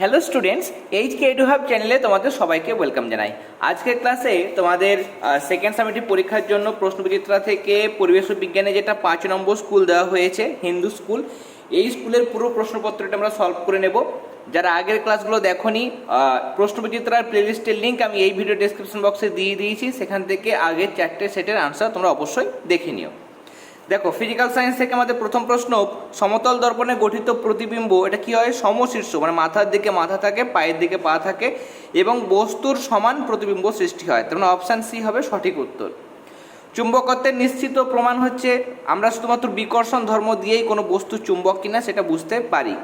Hello students H K two hub চ্যানেলে তোমাদের সবাইকে ওয়েলকাম জানাই। আজকের ক্লাসে তোমাদের সেকেন্ড সামিটিভ পরীক্ষার জন্য প্রশ্নবিচিত্রা থেকে পরিবেশ বিজ্ঞানে যেটা পাঁচ নম্বর স্কুল দেওয়া হয়েছে, হিন্দু স্কুল এই স্কুলের পুরো প্রশ্নপত্রটা আমরা সলভ করে নেব। যারা আগের ক্লাসগুলো দেখনি প্রশ্নবিচিত্রার প্লেলিস্টের লিঙ্ক আমি এই ভিডিও ডেসক্রিপশন বক্সে দিয়ে দিয়েছি। সেখান থেকে আগের চারটে সেটের আনসার তোমরা অবশ্যই দেখে নিও। দেখো ফিজিক্যাল সায়েন্স থেকে আমাদের প্রথম প্রশ্ন, সমতল দর্পণে গঠিত প্রতিবিম্ব, এটা কি হয়? সমশীর্ষ মানে মাথার দিকে মাথা থাকে, পায়ের দিকে পা থাকে, এবং বস্তুর সমান প্রতিবিম্ব সৃষ্টি হয়। তার মানে অপশান সি হবে সঠিক উত্তর। চুম্বকত্বের নিশ্চিত প্রমাণ হচ্ছে, আমরা শুধুমাত্র বিকর্ষণ ধর্ম দিয়েই কোনো বস্তু চুম্বক কিনা সেটা বুঝতে পারি।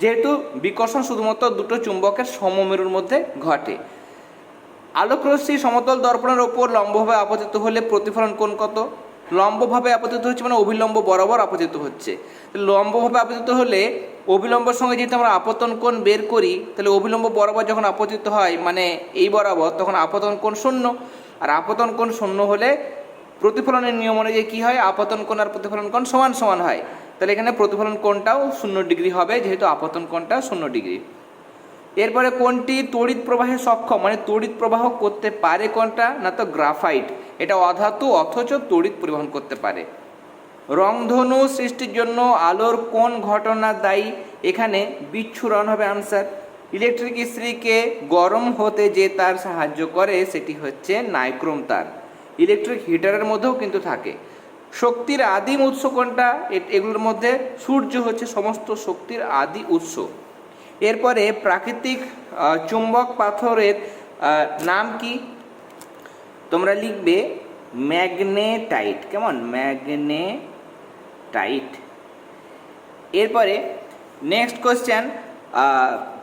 যেহেতু বিকর্ষণ শুধুমাত্র দুটো চুম্বকের সমমেরুর মধ্যে ঘটে। আলোকরশ্মি সমতল দর্পণের ওপর লম্বভাবে আপতিত হলে প্রতিফলন কোণ কত? লম্বভাবে আপতিত হচ্ছে মানে অভিলম্ব বরাবর আপতিত হচ্ছে। লম্বভাবে আপতিত হলে অভিলম্বর সঙ্গে যেহেতু আমরা আপতন কোণ বের করি, তাহলে অভিলম্ব বরাবর যখন আপতিত হয় মানে এই বরাবর, তখন আপতন কোণ শূন্য। আর আপতন কোণ শূন্য হলে প্রতিফলনের নিয়ম অনুযায়ী কী হয়? আপতন কোণ আর প্রতিফলন কোণ সমান সমান হয়। তাহলে এখানে প্রতিফলন কোণটাও শূন্য ডিগ্রি হবে, যেহেতু আপতন কোণটা শূন্য ডিগ্রি। এরপরে কোনটি তড়িৎ প্রবাহে সক্ষম? মানে তড়িৎ প্রবাহ করতে পারে কোনটা? না তো গ্রাফাইট। এটা অধাতু, অথচ তড়িৎ পরিবহন করতে পারে। রংধনু সৃষ্টির জন্য আলোর কোন ঘটনা দায়ী? এখানে বিচ্ছুরণ হবে আনসার ইলেকট্রিক ইস্ত্রিকে গরম হতে যে তার সাহায্য করে, সেটি হচ্ছে নাইক্রোম তার। ইলেকট্রিক হিটারের মধ্যেও কিন্তু থাকে। শক্তির আদিম উৎস কোনটা? এগুলোর মধ্যে সূর্য হচ্ছে সমস্ত শক্তির আদি উৎস। এরপরে প্রাকৃতিক চুম্বক পাথরের নাম কি? তোমরা লিখবে ম্যাগনেটাইট। কেমন? ম্যাগনেটাইট। এরপরে নেক্সট কোশ্চেন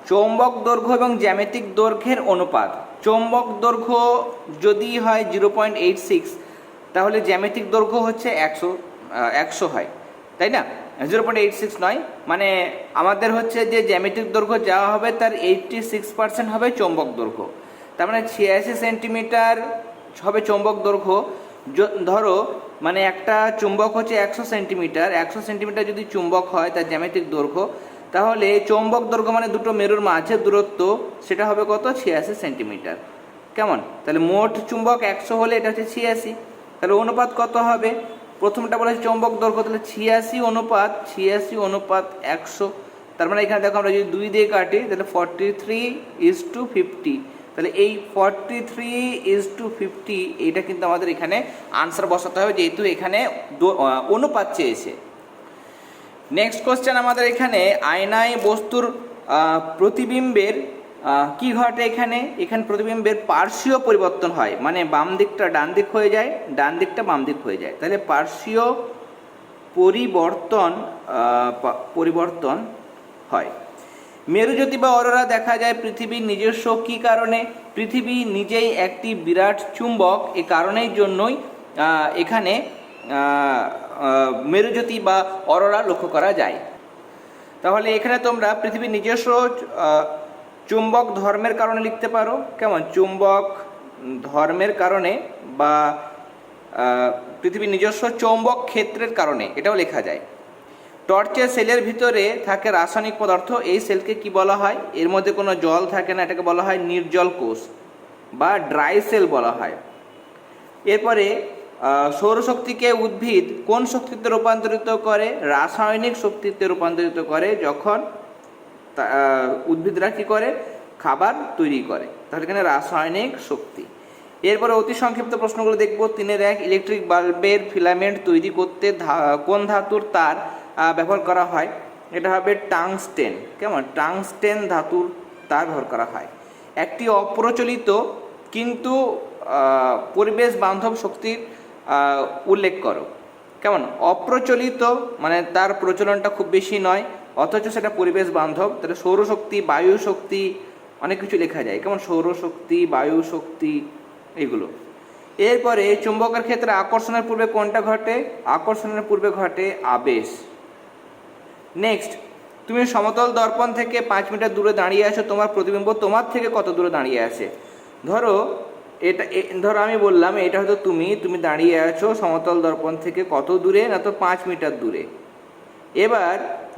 চৌম্বক দৈর্ঘ্য এবং জ্যামিতিক দৈর্ঘ্যের অনুপাত। চৌম্বক দৈর্ঘ্য যদি হয় জিরো পয়েন্ট এইট সিক্স, তাহলে জ্যামিতিক দৈর্ঘ্য হচ্ছে একশো একশো হয়। তাই না? জিরো পয়েন্ট এইট সিক্স নয় মানে আমাদের হচ্ছে যে জ্যামিতিক দৈর্ঘ্য যাওয়া হবে তার এইটটি সিক্স পার্সেন্ট হবে চৌম্বক দৈর্ঘ্য। তার মানে ছিয়াশি সেন্টিমিটার হবে চৌম্বক দৈর্ঘ্য। ধরো মানে একটা চুম্বক হচ্ছে একশো সেন্টিমিটার একশো সেন্টিমিটার যদি চুম্বক হয় তার জ্যামিতিক দৈর্ঘ্য, তাহলে চৌম্বক দৈর্ঘ্য মানে দুটো মেরুর মাঝে দূরত্ব, সেটা হবে কত? ছিয়াশি সেন্টিমিটার কেমন? তাহলে মোট চুম্বক একশো হলে এটা হচ্ছে ছিয়াশি। তাহলে অনুপাত কত হবে? প্রথমটা বলেছে চৌম্বক দৈর্ঘ্য, তাহলে ছিয়াশি অনুপাত ছিয়াশি অনুপাত একশো। তার মানে এখানে দেখো আমরা যদি দুই দিয়ে কাটি, তাহলে forty three is two fifty তাহলে এই forty three is two fifty এইটা কিন্তু আমাদের এখানে আনসার বসাতে হবে, যেহেতু এখানে অনুপাত চেয়েছে। নেক্সট কোশ্চেন আমাদের এখানে, আয়নায় বস্তুর প্রতিবিম্বের কি ঘটে এখানে? এখানে প্রতিবিম্বের পার্শ্বীয় পরিবর্তন হয়। মানে বাম দিকটা ডান দিক হয়ে যায়, ডান দিকটা বাম দিক হয়ে যায়। তাহলে পার্শ্বীয় পরিবর্তন পরিবর্তন হয়। মেরুজ্যোতি বা অরোরা দেখা যায় পৃথিবীর নিজস্ব কী কারণে? পৃথিবী নিজেই একটি বিরাট চুম্বক, এ কারণের জন্যই এখানে মেরুজ্যোতি বা অরোরা লক্ষ্য করা যায়। তাহলে এখানে তোমরা পৃথিবীর নিজস্ব চুম্বক ধর্মের কারণে লিখতে পারো। কেমন? চুম্বক ধর্মের কারণে বা পৃথিবীর নিজস্ব চৌম্বক ক্ষেত্রের কারণে, এটাও লেখা যায়। টর্চের সেলের ভিতরে থাকে রাসায়নিক পদার্থ, এই সেলকে কি বলা হয়? এর মধ্যে কোনো জল থাকে না, এটাকে বলা হয় নির্জল কোষ বা ড্রাই সেল বলা হয়। এরপরে সৌরশক্তিকে উদ্ভিদ কোন শক্তিতে রূপান্তরিত করে? রাসায়নিক শক্তিতে রূপান্তরিত করে যখন উদ্ভিদরা কি করে? খাবার তৈরি করে। তাহলে এখানে রাসায়নিক শক্তি। এরপরে অতি সংক্ষিপ্ত প্রশ্নগুলো দেখব। তিনের এক ইলেকট্রিক বাল্বের ফিলামেন্ট তৈরি করতে কোন ধাতুর তার ব্যবহার করা হয়? এটা হবে টাংস্টেন। কেমন? টাংস্টেন ধাতুর তার ব্যবহার করা হয়। একটি অপ্রচলিত কিন্তু পরিবেশ বান্ধব শক্তির উল্লেখ করো। কেমন? অপ্রচলিত মানে তার প্রচলনটা খুব বেশি নয়। অথচ সেটা পরিবেশ বান্ধব, তাহলে সৌরশক্তি বায়ু শক্তি অনেক কিছু লেখা যায়। কেমন? সৌরশক্তি বায়ু শক্তি এগুলো এরপরে চুম্বকের ক্ষেত্রে আকর্ষণের পূর্বে কোনটা ঘটে? আকর্ষণের পূর্বে ঘটে আবেশ। নেক্সট তুমি সমতল দর্পণ থেকে পাঁচ মিটার দূরে দাঁড়িয়ে আছো, তোমার প্রতিবিম্ব তোমার থেকে কত দূরে দাঁড়িয়ে আছে? ধরো, এটা ধরো আমি বললাম, এটা হয়তো তুমি তুমি দাঁড়িয়ে আছো সমতল দর্পণ থেকে কত দূরে না তো পাঁচ মিটার দূরে। এবার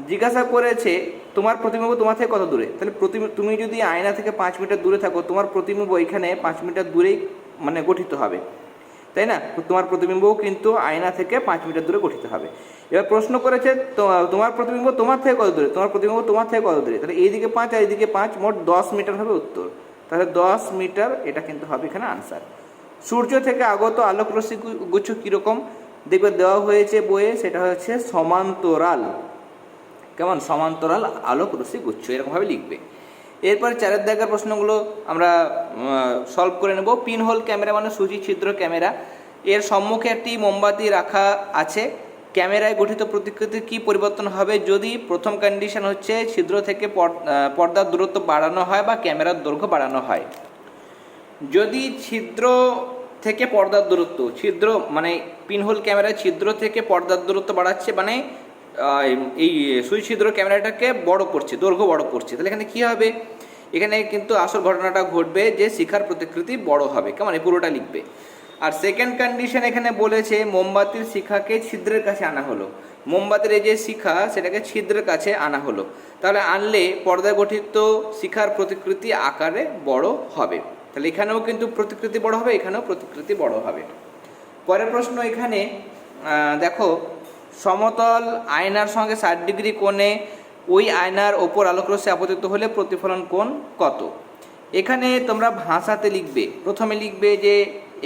জিজ্ঞাসা করেছে, তোমার প্রতিবিম্ব তোমার থেকে কত দূরে? তাহলে প্রতিবিম্ব তুমি যদি আয়না থেকে পাঁচ মিটার দূরে থাকো, তোমার প্রতিবিম্ব এখানে পাঁচ মিটার দূরেই মানে গঠিত হবে। তাই না? তোমার প্রতিবিম্বও কিন্তু আয়না থেকে পাঁচ মিটার দূরে গঠিত হবে। এবার প্রশ্ন করেছে তোমার প্রতিবিম্ব তোমার থেকে কত দূরে? তোমার প্রতিবিম্ব তোমার থেকে কত দূরে? তাহলে এইদিকে পাঁচ আর এইদিকে পাঁচ মোট দশ মিটার হবে উত্তর। তাহলে দশ মিটার এটা কিন্তু হবে এখানে আনসার। সূর্য থেকে আগত আলোক রশ্মি গুচ্ছ কীরকম? দেখবে দেওয়া হয়েছে বইয়ে, সেটা হচ্ছে সমান্তরাল। কেমন? সমান্তরাল আলোক রশ্মি গুচ্ছ, এরকমভাবে লিখবে। এরপর চারের দাগের প্রশ্নগুলো আমরা সলভ করে নেব। পিন হোল ক্যামেরা মানে সূচি ছিদ্র ক্যামেরা। এর সম্মুখে একটি মোমবাতি রাখা আছে। ক্যামেরায় গঠিত প্রতিকৃতির কী পরিবর্তন হবে? যদি প্রথম কন্ডিশন হচ্ছে ছিদ্র থেকে পর- পর্দার দূরত্ব বাড়ানো হয় বা ক্যামেরার দৈর্ঘ্য বাড়ানো হয়। যদি ছিদ্র থেকে পর্দার দূরত্ব। ছিদ্র মানে পিনহোল ক্যামেরা ছিদ্র থেকে পর্দার দূরত্ব বাড়াচ্ছে মানে এই সুই ছিদ্র ক্যামেরাটাকে বড় করছে, দৈর্ঘ্য বড় করছে। তাহলে এখানে কী হবে? এখানে কিন্তু আসল ঘটনাটা ঘটবে যে শিখার প্রতিকৃতি বড় হবে। কেমন? এই পুরোটা লিখবে। আর সেকেন্ড কন্ডিশন এখানে বলেছে, মোমবাতির শিখাকে ছিদ্রের কাছে আনা হলো। মোমবাতির এই যে শিখা, সেটাকে ছিদ্রের কাছে আনা হলো। তাহলে আনলে পর্দায় গঠিত শিখার প্রতিকৃতি আকারে বড় হবে। তাহলে এখানেও কিন্তু প্রতিকৃতি বড় হবে, এখানেও প্রতিকৃতি বড় হবে। পরের প্রশ্ন এখানে দেখো, সমতল আয়নার সঙ্গে ষাট ডিগ্রি কোণে ওই আয়নার ওপর আলোকরশ্মি আপতিত হলে প্রতিফলন কোণ কত? এখানে তোমরা ভাষাতে লিখবে, প্রথমে লিখবে যে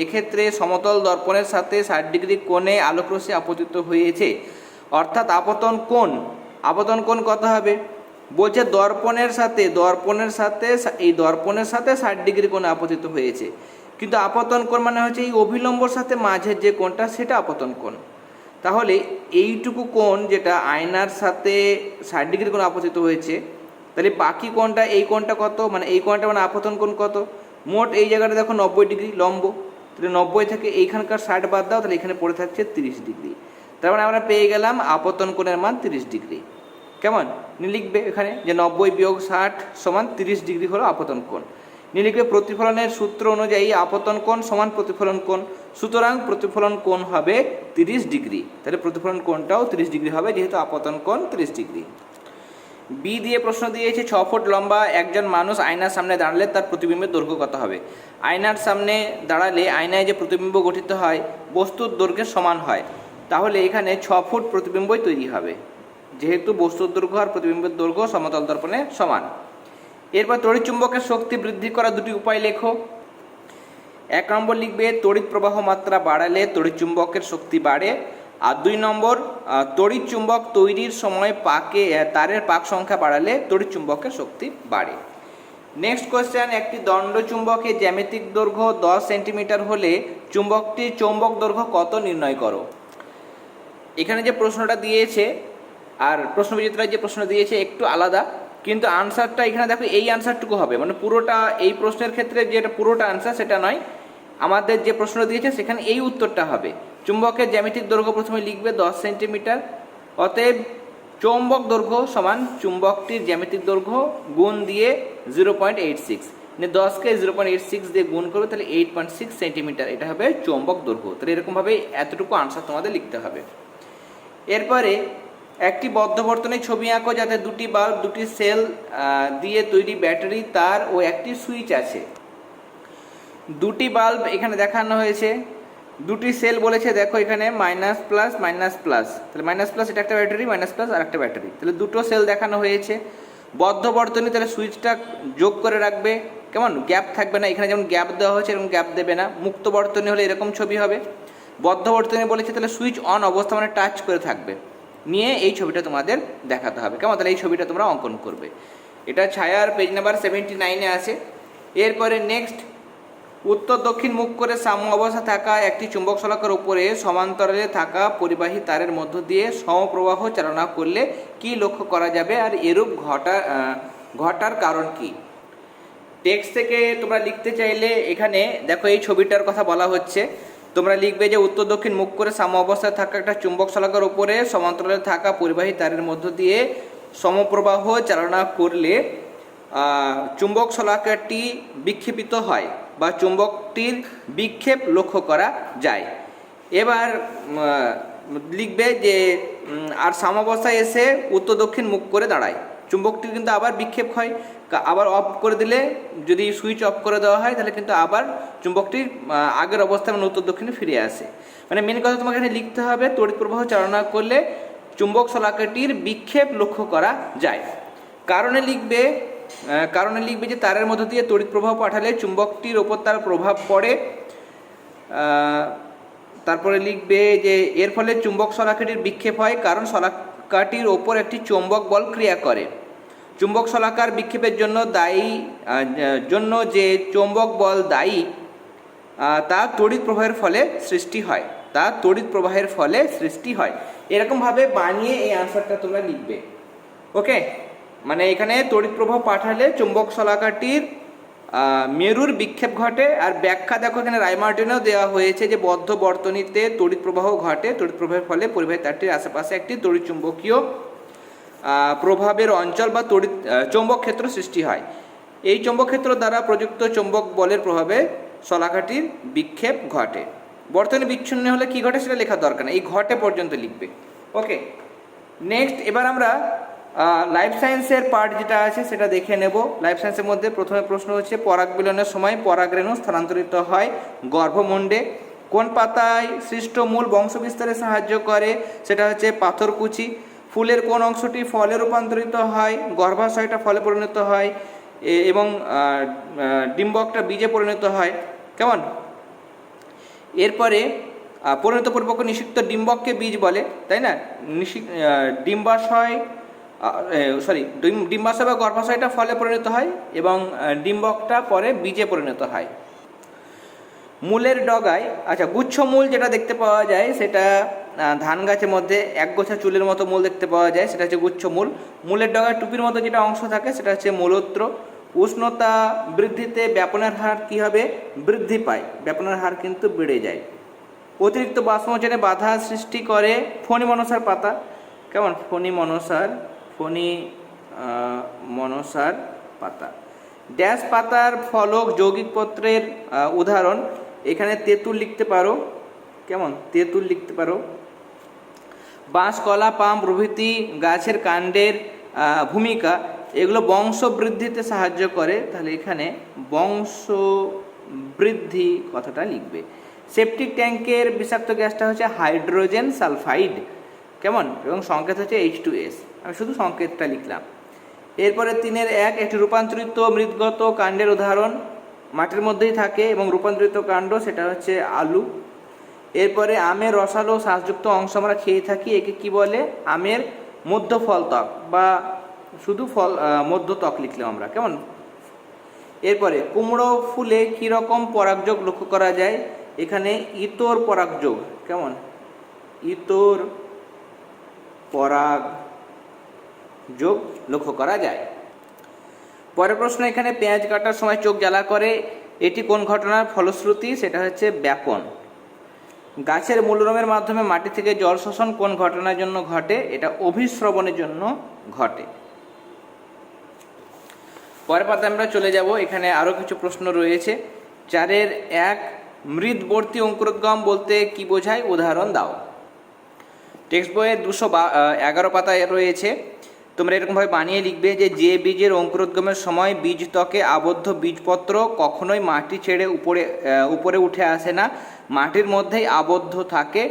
এক্ষেত্রে সমতল দর্পণের সাথে ষাট ডিগ্রি কোণে আলোকরশ্মি আপতিত হয়েছে। অর্থাৎ আপতন কোণ আপতন কোণ কত হবে? বলছে দর্পণের সাথে দর্পণের সাথে এই দর্পণের সাথে ষাট ডিগ্রি কোণে আপতিত হয়েছে। কিন্তু আপতন কোণ মানে হচ্ছে এই অভিলম্বর সাথে মাঝের যে কোণটা, সেটা আপতন কোণ। তাহলে এইটুকু কোণ যেটা আয়নার সাথে ষাট ডিগ্রি কোণ আপতিত হয়েছে, তাহলে বাকি কোণটা, এই কোণটা কত? মানে এই কোণটা মানে আপতন কোণ কত? মোট এই জায়গাটা দেখো নব্বই ডিগ্রি লম্ব। তাহলে নব্বই থেকে এইখানকার ষাট বাদ দাও, তাহলে এখানে পড়ে থাকছে তিরিশ ডিগ্রি। তার মানে আমরা পেয়ে গেলাম আপতন কোণের মান তিরিশ ডিগ্রি। কেমন? নি লিখবে এখানে যে নব্বই বিয়োগ ষাট সমান তিরিশ ডিগ্রি হলো আপতন কোণ। নি লিখবে প্রতিফলনের সূত্র অনুযায়ী আপতন কোণ সমান প্রতিফলন কোণ। সুতরাং প্রতিফলন কোণ হবে তিরিশ ডিগ্রি। তাহলে প্রতিফলন কোণটাও তিরিশ ডিগ্রি হবে, যেহেতু আপতন কোণ তিরিশ ডিগ্রি। বি দিয়ে প্রশ্ন দিয়েছে, ছ ফুট লম্বা একজন মানুষ আয়নার সামনে দাঁড়ালে তার প্রতিবিম্বের দৈর্ঘ্য কত হবে? আয়নার সামনে দাঁড়ালে আয়নায় যে প্রতিবিম্ব গঠিত হয়, বস্তুর দৈর্ঘ্যের সমান হয়। তাহলে এখানে ছ ফুট প্রতিবিম্বই তৈরি হবে। যেহেতু বস্তুর দৈর্ঘ্য আর প্রতিবিম্বের দৈর্ঘ্য সমতল দর্পণে সমান। এরপর তড়িৎ চুম্বকের শক্তি বৃদ্ধি করার দুটি উপায় লেখো। এক নম্বর লিখবে, তড়িৎ প্রবাহ মাত্রা বাড়ালে তড়িৎ চুম্বকের শক্তি বাড়ে। আর দুই নম্বর তড়িৎ চুম্বক তৈরির সময় পাকে তারের পাক সংখ্যা বাড়ালে তড়িৎ চুম্বকের শক্তি বাড়ে। নেক্সট কোয়েশ্চেন একটি দণ্ড চুম্বকের জ্যামিতিক দৈর্ঘ্য দশ সেন্টিমিটার হলে চুম্বকটির চৌম্বক দৈর্ঘ্য কত নির্ণয় করো? এখানে যে প্রশ্নটা দিয়েছে আর প্রশ্নবিচিত্রা যে প্রশ্ন দিয়েছে একটু আলাদা, কিন্তু আনসারটা এখানে দেখো এই আনসারটুকু হবে। মানে পুরোটা এই প্রশ্নের ক্ষেত্রে যেটা পুরোটা আনসার সেটা নয়। আমাদের যে প্রশ্ন দিয়েছে, সেখানে এই উত্তরটা হবে। চুম্বকের জ্যামিতিক দৈর্ঘ্য প্রথমে লিখবে দশ সেন্টিমিটার। অতএব চৌম্বক দৈর্ঘ্য সমান চুম্বকটির জ্যামিতিক দৈর্ঘ্য গুণ দিয়ে জিরো পয়েন্ট এইট সিক্স মানে দশকে জিরো পয়েন্ট এইট সিক্স দিয়ে গুণ করবে তাহলে এইট পয়েন্ট সিক্স সেন্টিমিটার। এটা হবে চৌম্বক দৈর্ঘ্য। তাহলে এরকমভাবে এতটুকু আনসার তোমাদের লিখতে হবে। এরপরে একটি বদ্ধবর্তনের ছবি আঁকো যাতে দুটি বাল্ব, দুটি সেল দিয়ে তৈরি ব্যাটারি, তার ও একটি সুইচ আছে। দুটি বাল্ব এখানে দেখানো হয়েছে। দুটি সেল বলেছে, দেখো এখানে, মাইনাস প্লাস মাইনাস প্লাস। তাহলে মাইনাস প্লাস এটা একটা ব্যাটারি, মাইনাস প্লাস আর একটা ব্যাটারি। তাহলে দুটো সেল দেখানো হয়েছে। বদ্ধ বর্তনী তাহলে সুইচটা যোগ করে রাখবে। কেমন? গ্যাপ থাকবে না। এখানে যেমন গ্যাপ দেওয়া হয়েছে, এরকম গ্যাপ দেবে না। মুক্ত বর্তনী হলে এরকম ছবি হবে। বদ্ধ বর্তনী বলেছে, তাহলে সুইচ অন অবস্থা মানে টাচ করে থাকবে। নিয়ে এই ছবিটা তোমাদের দেখাতে হবে। কেমন? তাহলে এই ছবিটা তোমরা অঙ্কন করবে। এটা ছায়ার পেজ নাম্বার সেভেন্টি নাইনে আছে। এরপরে নেক্সট উত্তর দক্ষিণ মুখ করে সাম্য অবস্থা থাকা একটি চুম্বক শলাকার উপরে সমান্তরালে থাকা পরিবাহী তারের মধ্য দিয়ে সমপ্রবাহ চালনা করলে কি লক্ষ্য করা যাবে? আর এরূপ ঘটা ঘটার কারণ কি? টেক্সট থেকে তোমরা লিখতে চাইলে এখানে দেখো এই ছবিটার কথা বলা হচ্ছে। তোমরা লিখবে যে উত্তর দক্ষিণ মুখ করে সাম্য অবস্থায় থাকা একটা চুম্বক শলাকার উপরে সমান্তরালে থাকা পরিবাহী তারের মধ্য দিয়ে সমপ্রবাহ চালনা করলে চুম্বক শলাকাটি বিক্ষেপিত হয় বা চুম্বকটির বিক্ষেপ লক্ষ্য করা যায়। এবার লিখবে যে আর সামাবস্থায় এসে উত্তর দক্ষিণ মুখ করে দাঁড়ায়। চুম্বকটি কিন্তু আবার বিক্ষেপ হয় আবার অফ করে দিলে যদি সুইচ অফ করে দেওয়া হয়, তাহলে কিন্তু আবার চুম্বকটি আগের অবস্থায় মানে উত্তর দক্ষিণে ফিরে আসে। মানে মেন কথা তোমাকে এখানে লিখতে হবে, তড়িৎ প্রবাহ চালনা করলে চুম্বক শলাকাটির বিক্ষেপ লক্ষ্য করা যায়। কারণে লিখবে কারণে লিখবে যে তারের মধ্য দিয়ে তড়িৎ প্রবাহ পাঠালে চুম্বকটির ওপর তার প্রভাব পড়ে। তারপরে লিখবে যে এর ফলে চুম্বক শলাকাটির বিক্ষেপ হয়, কারণ শলাকাটির ওপর একটি চুম্বক বল ক্রিয়া করে। চুম্বক শলাকার বিক্ষেপের জন্য দায়ী জন্য যে চুম্বক বল দায়ী তা তড়িৎ প্রবাহের ফলে সৃষ্টি হয়। তা তড়িৎ প্রবাহের ফলে সৃষ্টি হয়। এরকমভাবে বানিয়ে এই আনসারটা তোমরা লিখবে। ওকে মানে এখানে তড়িৎ প্রবাহ পাঠালে চুম্বক শলাকাটির মেরুর বিক্ষেপ ঘটে। আর ব্যাখ্যা দেখো, এখানে রায়মার্টিনেও দেওয়া হয়েছে যে বদ্ধ বর্তনীতে তড়িৎ প্রবাহ ঘটে। তড়িৎ প্রবাহের ফলে পরিবাহী তারটির আশেপাশে একটি তড়িৎ চুম্বকীয় প্রভাবের অঞ্চল বা তড়িৎ চৌম্বক ক্ষেত্র সৃষ্টি হয়। এই চৌম্বক ক্ষেত্র দ্বারা প্রযুক্ত চৌম্বক বলের প্রভাবে শলাকাটির বিক্ষেপ ঘটে। বর্তমানে বিচ্ছিন্ন হলে কি ঘটে সেটা লেখার দরকার নেই। এই ঘটে পর্যন্ত লিখবে। ওকে, নেক্সট এবার আমরা লাইফ সায়েন্সের পার্ট যেটা আছে সেটা দেখে নেব। লাইফ সায়েন্সের মধ্যে প্রথমে প্রশ্ন হচ্ছে পরাগ বিলনের সময় পরাগরেণু স্থানান্তরিত হয় গর্ভমুণ্ডে। কোন পাতায় সৃষ্ট মূল বংশবিস্তারে সাহায্য করে? সেটা হচ্ছে পাথরকুচি। ফুলের কোন অংশটি ফলে রূপান্তরিত হয় গর্ভাশয়টা ফলে পরিণত হয় এবং ডিম্বকটা বীজে পরিণত হয়। কেমন? এরপরে আহ, পরিণতপূর্বক নিষিক্ত ডিম্বককে বীজ বলে তাই না? ডিম্বাশয় সরি ডিম্বাশয় বা গর্ভাশয়টা ফলে পরিণত হয় এবং ডিম্বকটা পরে বীজে পরিণত হয়। মূলের ডগায় আচ্ছা গুচ্ছ মূল যেটা দেখতে পাওয়া যায়, সেটা ধান গাছের মধ্যে এক গোছা চুলের মতো মূল দেখতে পাওয়া যায়, সেটা হচ্ছে গুচ্ছ মূল। মূলের ডগায় টুপির মতো যেটা অংশ থাকে, সেটা হচ্ছে মূলত্র। উষ্ণতা বৃদ্ধিতে ব্যাপনের হার কি হবে? বৃদ্ধি পায়। ব্যাপনের হার কিন্তু বেড়ে যায়। অতিরিক্ত বাষ্পমোচনে বাধা সৃষ্টি করে ফণি মনসার পাতা। কেমন? ফণি মনসার ফণি মনসার পাতা। ড্যাশ পাতার ফলক যৌগিক পত্রের উদাহরণ। এখানে তেঁতুল লিখতে পারো। কেমন? তেঁতুল লিখতে পারো। বাঁশ কলা পাম প্রভৃতি, গাছের কাণ্ডের ভূমিকা, এগুলো বংশ বৃদ্ধিতে সাহায্য করে। তাহলে এখানে বংশ বৃদ্ধি কথাটা লিখবে। সেপটিক ট্যাঙ্কের বিষাক্ত গ্যাসটা হচ্ছে হাইড্রোজেন সালফাইড। কেমন? এবং সংকেত হচ্ছে এইচ টু এস আমি শুধু সংকেতটা লিখলাম। এরপরে তিনের এক, একটি রূপান্তরিত মৃদগত কাণ্ডের উদাহরণ। মাটির মধ্যেই থাকে এবং রূপান্তরিত কাণ্ড সেটা হচ্ছে আলু। এরপরে আমের রসালো শ্বাসযুক্ত অংশ আমরা খেয়ে থাকি, একে কি বলে? আমের মধ্য ফল ত্বক বা শুধু ফল মধ্য ত্বক লিখলাম আমরা, কেমন? এরপরে কুমড়ো, ফুলে কি রকম পরাগযোগ লক্ষ্য করা যায়? এখানে ইতর পরাগযোগ কেমন? ইতর পরাগ যোগ লক্ষ্য করা যায়। পরের প্রশ্ন, এখানে পেঁয়াজ কাটার সময় চোখ জ্বালা করে, এটি কোন ঘটনার ফলশ্রুতি? সেটা হচ্ছে ব্যাপন। গাছের মূলরমের মাধ্যমে মাটি থেকে জল শোষণ কোন ঘটনার জন্য ঘটে? এটা অভিশ্রবণের জন্য ঘটে। পরের পাতে আমরা চলে যাব, এখানে আরও কিছু প্রশ্ন রয়েছে। চারের এক, মৃদবর্তী অঙ্কুরোদ্গম বলতে কি বোঝায়? উদাহরণ দাও। টেক্সট বইয়ের দুশো এগারো পাতায় রয়েছে তোমরা এরকমভাবে বানিয়ে লিখবে যে যে বীজের অঙ্কুরোদ্গমের সময় বীজ ত্বকে আবদ্ধ বীজপত্র কখনোই মাটি ছেড়ে উপরে উপরে উঠে আসে না। মাটির মধ্যেই আবদ্ধ থাকে,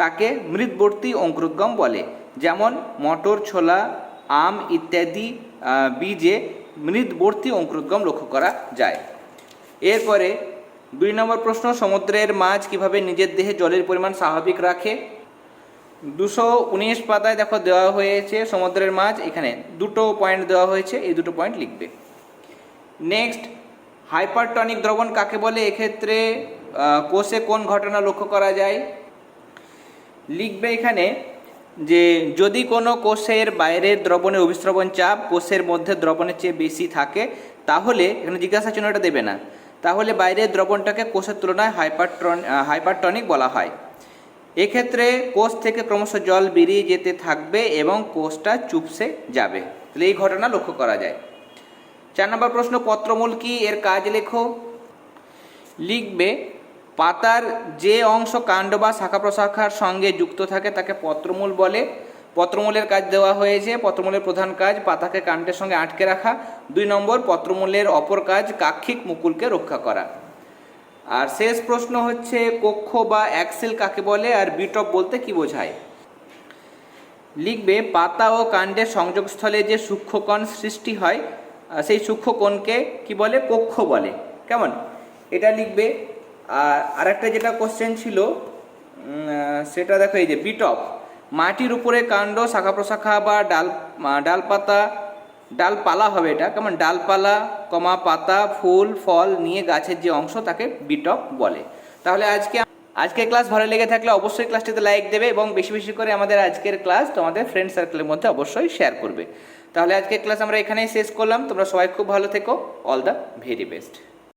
তাকে মৃদবর্তী অঙ্কুরোদ্গম বলে। যেমন মটর, ছোলা, আম ইত্যাদি বীজে মৃদবর্তী অঙ্কুরোদ্গম লক্ষ্য করা যায়। এরপরে দুই নম্বর প্রশ্ন, সমুদ্রের মাছ কীভাবে নিজের দেহে জলের পরিমাণ স্বাভাবিক রাখে? দুশো উনিশ পাতায় দেখো দেওয়া হয়েছে সমুদ্রের মাছ, এখানে দুটো পয়েন্ট দেওয়া হয়েছে, এই দুটো পয়েন্ট লিখবে। নেক্সট হাইপারটনিক দ্রবণ কাকে বলে? এক্ষেত্রে কোষে কোন ঘটনা লক্ষ্য করা যায়? লিখবে এখানে যে, যদি কোনো কোষের বাইরের দ্রবণের অভিস্রবণ চাপ কোষের মধ্যে দ্রবণের চেয়ে বেশি থাকে, তাহলে এখানে জিজ্ঞাসা চিহ্নটা দেবে না। তাহলে বাইরের দ্রবণটাকে কোষের তুলনায় হাইপারট্রন হাইপারটনিক বলা হয়। এক্ষেত্রে কোষ থেকে ক্রমশ জল বেরিয়ে যেতে থাকবে এবং কোষটা চুপসে যাবে। তাহলে এই ঘটনা লক্ষ্য করা যায়। চার নম্বর প্রশ্ন, পত্রমূল কি? এর কাজ লেখো। লিখবে, পাতার যে অংশ কাণ্ড বা শাখা প্রশাখার সঙ্গে যুক্ত থাকে তাকে পত্রমূল বলে। পত্রমূলের কাজ দেওয়া হয়েছে। পত্রমূলের প্রধান কাজ পাতাকে কাণ্ডের সঙ্গে আটকে রাখা। দুই নম্বর, পত্রমূলের অপর কাজ কাক্ষিক মুকুলকে রক্ষা করা। আর শেষ প্রশ্ন হচ্ছে, কক্ষ বা অ্যাক্সেল কাকে বলে আর বিটপ বলতে কি বোঝায়? লিখবে, পাতা ও কাণ্ডের সংযোগস্থলে যে সূক্ষ্মকণ সৃষ্টি হয় সেই সূক্ষ্মকণকে কি বলে? কক্ষ বলে। কেমন? এটা লিখবে, আর একটা যেটা কোশ্চেন ছিল সেটা দেখো এই যে বিটপ মাটির উপরে কাণ্ড শাখা প্রশাখা বা ডাল ডালপাতা ডালপালা হবে এটা। কেমন? ডালপালা, কমা পাতা, ফুল, ফল নিয়ে গাছের যে অংশ তাকে বিটক বলে। তাহলে আজকে আজকে ক্লাস ভালো লেগে থাকলে অবশ্যই ক্লাসটিতে লাইক দেবে এবং বেশি বেশি করে আমাদের আজকের ক্লাস তোমাদের ফ্রেন্ড সার্কেলের মধ্যে অবশ্যই শেয়ার করবে। তাহলে আজকের ক্লাস আমরা এখানেই শেষ করলাম। তোমরা সবাই খুব ভালো থেকো। All the very best